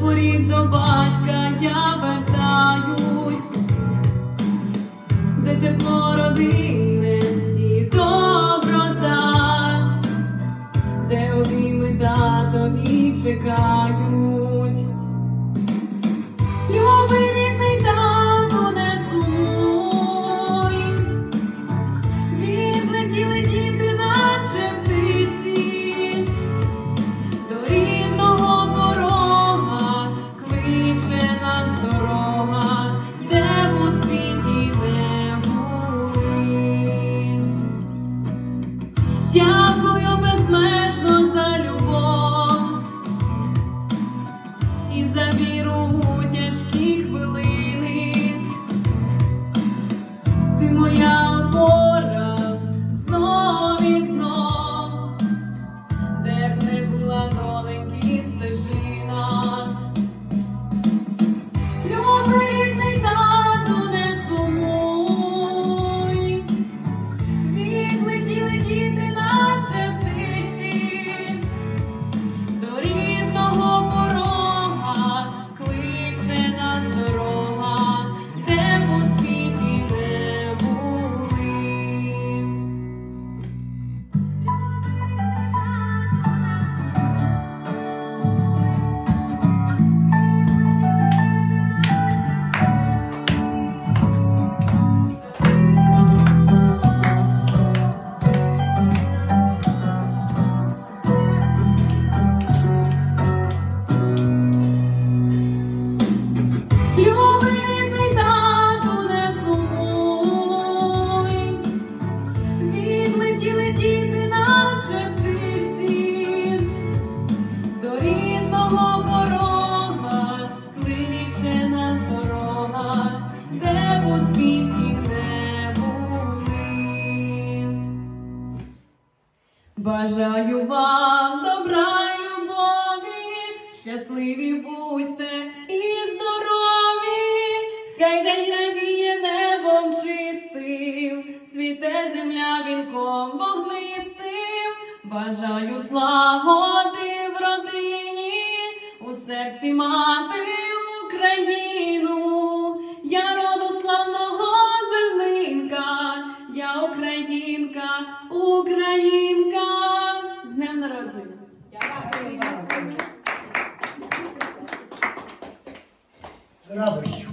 поріг до батька я вертаюсь, де тепло родинне і доброта, де обійми татом і чекаю. Бажаю вам добра любові, щасливі будьте і здорові, хай день радіє небом чистим, цвіте земля вінком вогнистим, бажаю злагоди в родині, у серці мати України. trabalho